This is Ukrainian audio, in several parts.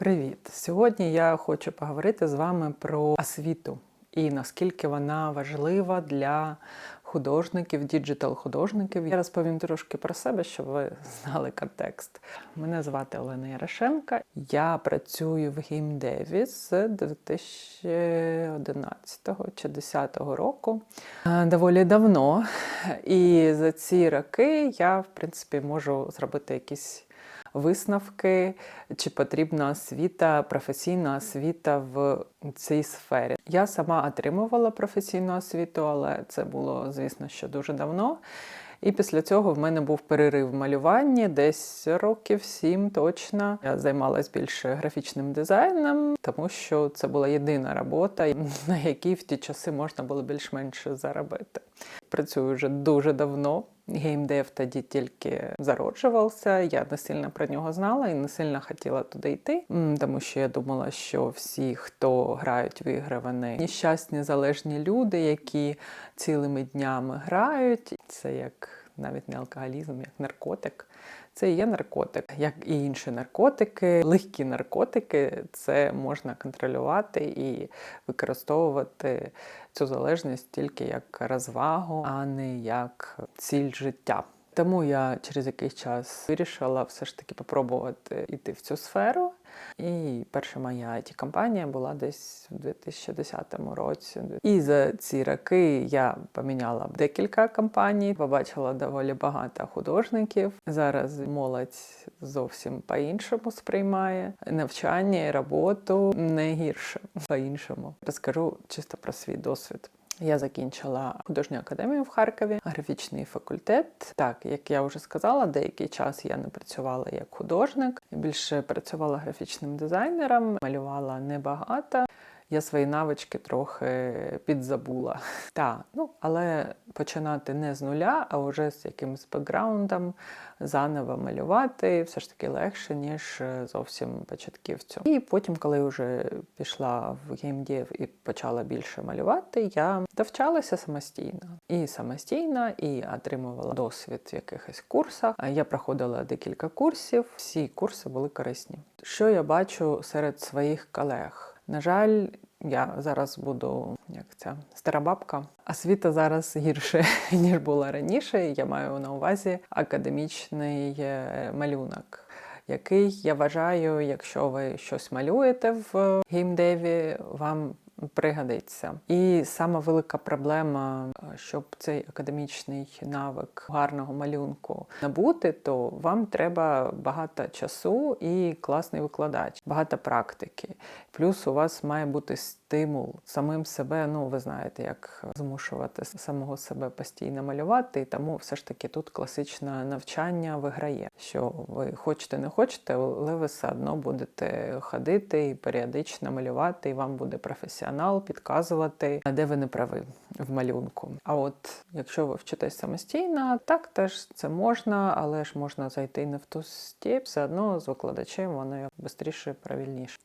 Привіт! Сьогодні я хочу поговорити з вами про освіту і наскільки вона важлива для художників, діджитал-художників. Я розповім трошки про себе, щоб ви знали контекст. Мене звати Олена Ярошенка. Я працюю в геймдеві з 2011 чи 2010 року. Е, Доволі давно. І за ці роки я, в принципі, можу зробити якісь висновки, чи потрібна освіта, професійна освіта в цій сфері. Я сама отримувала професійну освіту, але це було, звісно, що дуже давно. І після цього в мене був перерив в малюванні, десь років сім точно. Я займалась більше графічним дизайном, тому що це була єдина робота, на якій в ті часи можна було більш-менш заробити. Працюю вже дуже давно. Геймдев тоді тільки зароджувався. Я не сильно про нього знала і не сильно хотіла туди йти, тому що я думала, що всі, хто грають в ігри, вони нещасні залежні люди, які цілими днями грають. Це як навіть не алкоголізм, як наркотик. Це є наркотик, як і інші наркотики. Легкі наркотики це можна контролювати і використовувати цю залежність тільки як розвагу, а не як ціль життя. Тому я через якийсь час вирішила все ж таки попробувати йти в цю сферу. І перша моя it компанія була десь в 2010 році. І за ці роки я поміняла декілька компаній, побачила доволі багато художників. Зараз молодь зовсім по-іншому сприймає навчання і роботу не гірше по-іншому. Розкажу чисто про свій досвід. Я закінчила художню академію в Харкові, графічний факультет. Так, як я вже сказала, деякий час я не працювала як художник, більше працювала графічним дизайнером, малювала небагато. Я свої навички трохи підзабула. Так, ну але починати не з нуля, а вже з якимось бекграундом, заново малювати все ж таки легше, ніж зовсім початківцю. І потім, коли вже пішла в геймдів і почала більше малювати, я довчалася самостійно. І самостійно, і отримувала досвід в якихось курсах. Я проходила декілька курсів, всі курси були корисні. Що я бачу серед своїх колег? На жаль, я зараз буду як ця стара бабка. Освіта зараз гірше ніж була раніше. Я маю на увазі академічний е, малюнок. Який я вважаю, якщо ви щось малюєте в геймдеві, вам пригодиться. І сама велика проблема, щоб цей академічний навик гарного малюнку набути, то вам треба багато часу і класний викладач, багато практики. Плюс у вас має бути стимул самим себе. Ну, ви знаєте, як змушувати самого себе постійно малювати. Тому все ж таки тут класичне навчання виграє, що ви хочете, не хочете, але ви все одно будете ходити і періодично малювати, і вам буде професіонал підказувати, де ви не праві в малюнку. А от якщо ви вчитесь самостійно, так теж це можна, але ж можна зайти не в ту стіп, все одно з викладачем воно швидше, правильніше.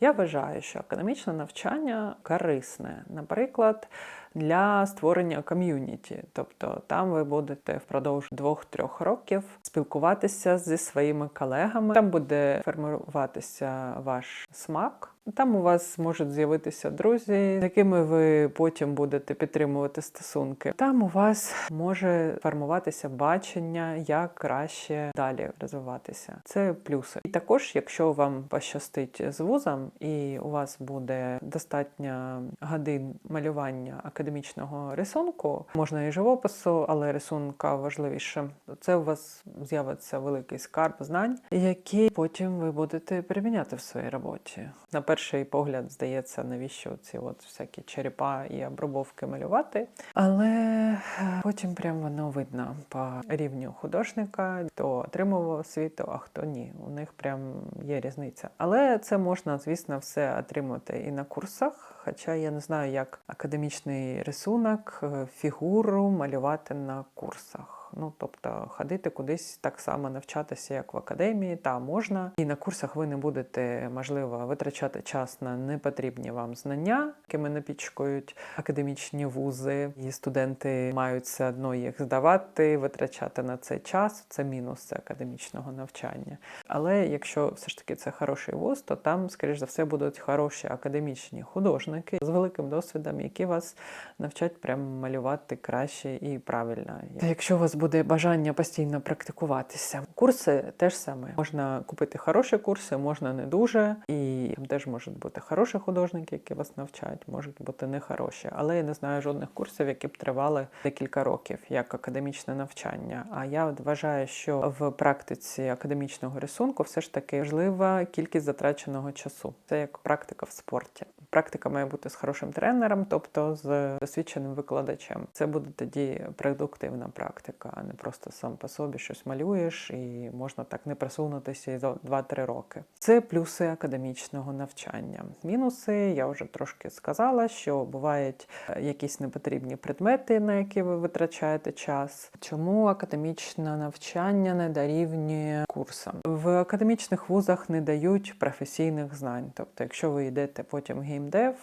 Я вважаю, що академічне навчання корисне, наприклад, для створення ком'юніті. Тобто там ви будете впродовж двох-трьох років спілкуватися зі своїми колегами. Там буде формуватися ваш смак. Там у вас можуть з'явитися друзі, з якими ви потім будете підтримувати стосунки. Там у вас може формуватися бачення, як краще далі розвиватися. Це плюси. І також, якщо вам пощастить з вузом, і у вас буде достатньо годин малювання академічного рисунку, можна і живопису, але рисунка важливіше. Це у вас з'явиться великий скарб знань, які потім ви будете приміняти в своїй роботі. Перший погляд здається, навіщо ці от всякі черепа і обробовки малювати. Але потім прям воно видно по рівню художника, хто отримував освіту, а хто ні. У них прям є різниця. Але це можна, звісно, все отримати і на курсах. Хоча я не знаю, як академічний рисунок, фігуру малювати на курсах. Ну тобто ходити кудись так само навчатися, як в академії, та можна. І на курсах ви не будете можливо витрачати час на непотрібні вам знання, якими напічкують академічні вузи, і студенти мають все одно їх здавати, витрачати на це час. Це мінус академічного навчання. Але якщо все ж таки це хороший вуз, то там, скоріш за все, будуть хороші академічні художники з великим досвідом, які вас навчать прямо малювати краще і правильно. Якщо у вас буде бажання постійно практикуватися, курси теж саме можна купити хороші курси, можна не дуже, і там теж можуть бути хороші художники, які вас навчають, можуть бути не хороші. Але я не знаю жодних курсів, які б тривали декілька років як академічне навчання. А я вважаю, що в практиці академічного рисунку все ж таки важлива кількість затраченого часу. Це як практика в спорті. Практика має бути з хорошим тренером, тобто з досвідченим викладачем. Це буде тоді продуктивна практика, а не просто сам по собі щось малюєш і можна так не просунутися і за 2-3 роки. Це плюси академічного навчання. Мінуси я вже трошки сказала, що бувають е, якісь непотрібні предмети, на які ви витрачаєте час. Чому академічне навчання не дорівнює курсам? В академічних вузах не дають професійних знань. Тобто, якщо ви йдете потім в геймдев,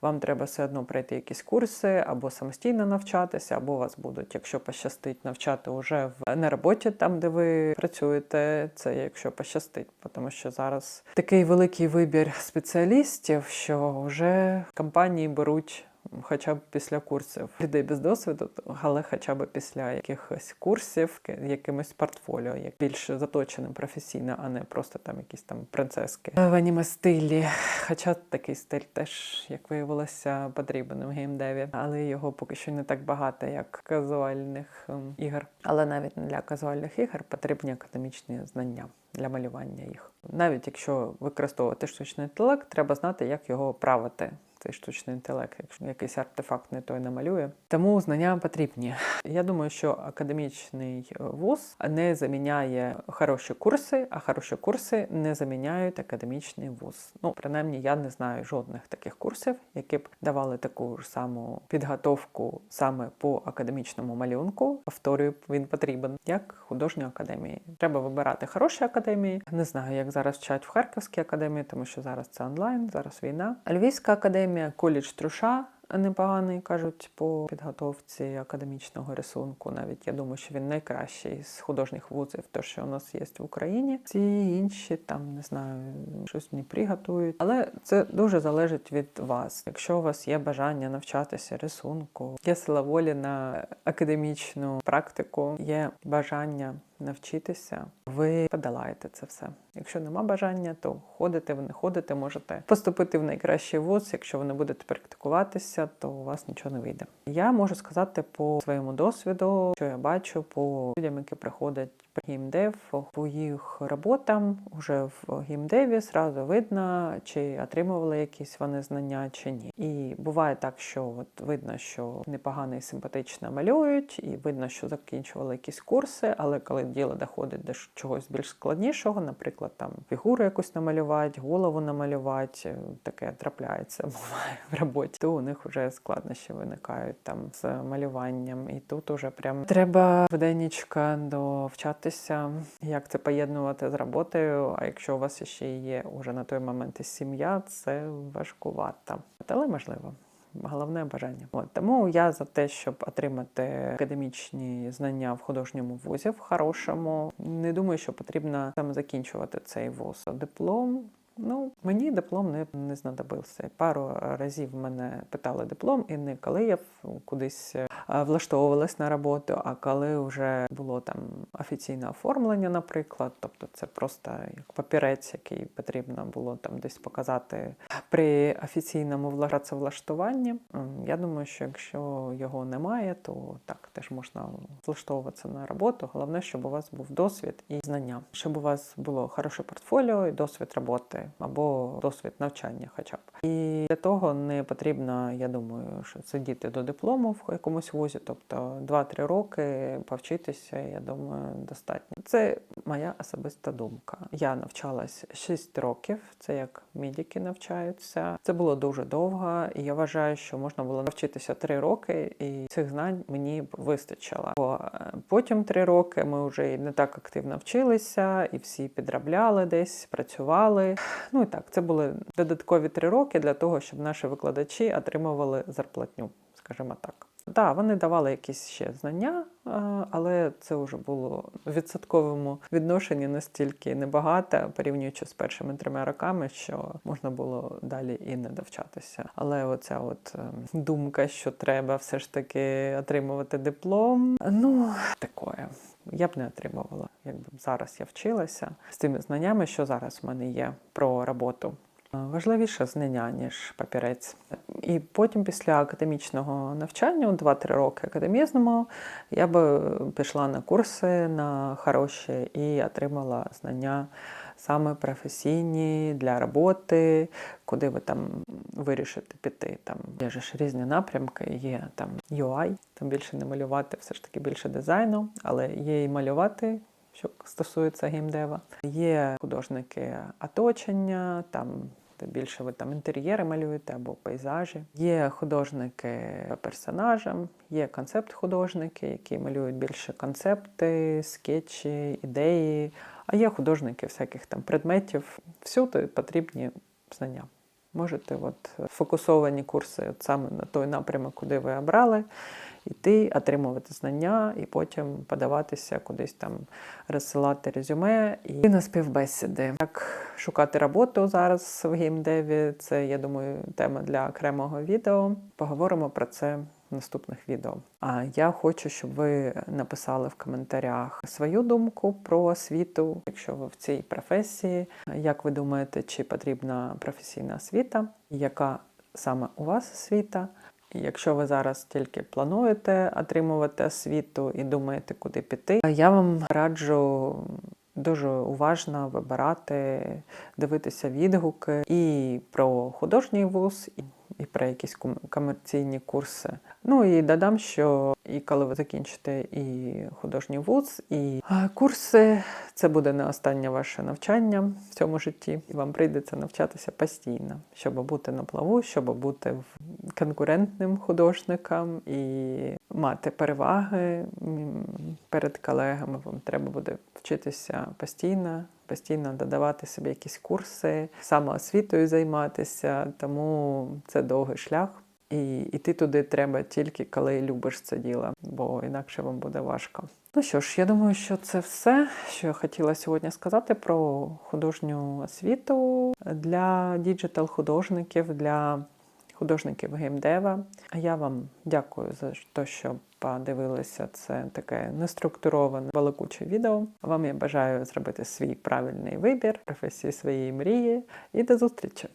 вам треба все одно пройти якісь курси або самостійно навчатися, або вас будуть, якщо пощастить, навчати вже в на роботі, там де ви працюєте. Це якщо пощастить, тому що зараз такий великий вибір спеціалістів, що вже компанії беруть. Хоча б після курсів людей без досвіду, але хоча б після якихось курсів, якимось портфоліо, як більш заточеним професійно, а не просто там якісь там принцески в аніме стилі. Хоча такий стиль теж, як виявилося, потрібен в геймдеві, але його поки що не так багато, як казуальних ем, ігор. Але навіть для казуальних ігор потрібні академічні знання для малювання їх. Навіть якщо використовувати штучний інтелект, треба знати, як його правити. Цей штучний інтелект, якщо якийсь артефакт не той намалює. Тому знання потрібні. Я думаю, що академічний вуз не заміняє хороші курси, а хороші курси не заміняють академічний вуз. Ну, принаймні, я не знаю жодних таких курсів, які б давали таку ж саму підготовку саме по академічному малюнку. Повторюю, він потрібен як художньої академії. Треба вибирати хороші академії. Не знаю, як зараз вчать в Харківській академії, тому що зараз це онлайн, зараз війна. Львівська академія академія, коледж Труша непоганий, кажуть, по підготовці академічного рисунку. Навіть я думаю, що він найкращий з художніх вузів, то що у нас є в Україні. Ці інші там не знаю, щось в Дніпрі. Але це дуже залежить від вас. Якщо у вас є бажання навчатися рисунку, є сила волі на академічну практику, є бажання. Навчитися, ви подолаєте це все. Якщо нема бажання, то ходите, ви не ходите, можете поступити в найкращий вуз. Якщо ви не будете практикуватися, то у вас нічого не вийде. Я можу сказати по своєму досвіду, що я бачу по людям, які приходять геймдев, по їх роботам уже в геймдеві зразу видно, чи отримували якісь вони знання, чи ні. І буває так, що от видно, що непогано і симпатично малюють, і видно, що закінчували якісь курси, але коли діло доходить до чогось більш складнішого, наприклад, там фігуру якусь намалювати, голову намалювати, таке трапляється буває в роботі, то у них вже складнощі виникають там з малюванням. І тут уже прям треба вденічка довчатися, як це поєднувати з роботою. А якщо у вас ще є уже на той момент і сім'я, це важкувато. Але можливо. Головне бажання. От тому я за те, щоб отримати академічні знання в художньому вузі, в хорошому. Не думаю, що потрібно саме закінчувати цей вуз. Диплом. Ну, мені диплом не, не знадобився. Пару разів мене питали диплом, і не коли я кудись влаштовувалась на роботу, а коли вже було там офіційне оформлення, наприклад, тобто це просто як папірець, який потрібно було там десь показати при офіційному працевлаштуванні. Я думаю, що якщо його немає, то так теж можна влаштовуватися на роботу. Головне, щоб у вас був досвід і знання, щоб у вас було хороше портфоліо і досвід роботи або досвід навчання, хоча б і для того не потрібно, я думаю, що сидіти до диплому в якомусь вузі, тобто 2-3 роки повчитися, я думаю, достатньо. Це моя особиста думка. Я навчалась 6 років, це як медики навчаються. Це було дуже довго, і я вважаю, що можна було навчитися 3 роки, і цих знань мені б вистачило. Бо е, потім 3 роки ми вже і не так активно вчилися, і всі підробляли десь, працювали. Ну і так, це були додаткові 3 роки для того, щоб наші викладачі отримували зарплатню, скажімо так. Так, вони давали якісь ще знання, але це вже було в відсотковому відношенні настільки небагато, порівнюючи з першими трьома роками, що можна було далі і не довчатися. Але оця от е, думка, що треба все ж таки отримувати диплом, ну такое. Я б не отримувала, якби зараз я вчилася з тими знаннями, що зараз в мене є про роботу. Важливіше знання, ніж папірець. І потім, після академічного навчання, 2-3 роки академізному, я би пішла на курси на хороші і отримала знання саме професійні для роботи, куди ви там вирішите піти. Там є ж різні напрямки, є там UI, там більше не малювати, все ж таки більше дизайну, але є і малювати що стосується геймдева. Є художники оточення, там де більше ви там інтер'єри малюєте або пейзажі. Є художники персонажам, є концепт-художники, які малюють більше концепти, скетчі, ідеї. А є художники всяких там предметів. Всюди потрібні знання. Можете от фокусовані курси от саме на той напрямок, куди ви обрали, йти, отримувати знання і потім подаватися кудись там, розсилати резюме і на співбесіди. Як шукати роботу зараз в геймдеві, це, я думаю, тема для окремого відео. Поговоримо про це наступних відео. А я хочу, щоб ви написали в коментарях свою думку про освіту, якщо ви в цій професії. Як ви думаєте, чи потрібна професійна освіта? Яка саме у вас освіта? Якщо ви зараз тільки плануєте отримувати освіту і думаєте, куди піти, я вам раджу дуже уважно вибирати, дивитися відгуки і про художній вуз, про якісь комерційні курси. Ну і додам, що і коли ви закінчите і художній вуз, і курси, це буде не останнє ваше навчання в цьому житті. І вам прийдеться навчатися постійно, щоб бути на плаву, щоб бути конкурентним художником і мати переваги перед колегами. Вам треба буде вчитися постійно, постійно додавати собі якісь курси, самоосвітою займатися, тому це довгий шлях. І йти туди треба тільки коли любиш це діло, бо інакше вам буде важко. Ну що ж, я думаю, що це все, що я хотіла сьогодні сказати про художню освіту для діджитал-художників, для художників геймдева. А я вам дякую за те, що подивилися це таке неструктуроване балакуче відео. Вам я бажаю зробити свій правильний вибір, професії своєї мрії і до зустрічі!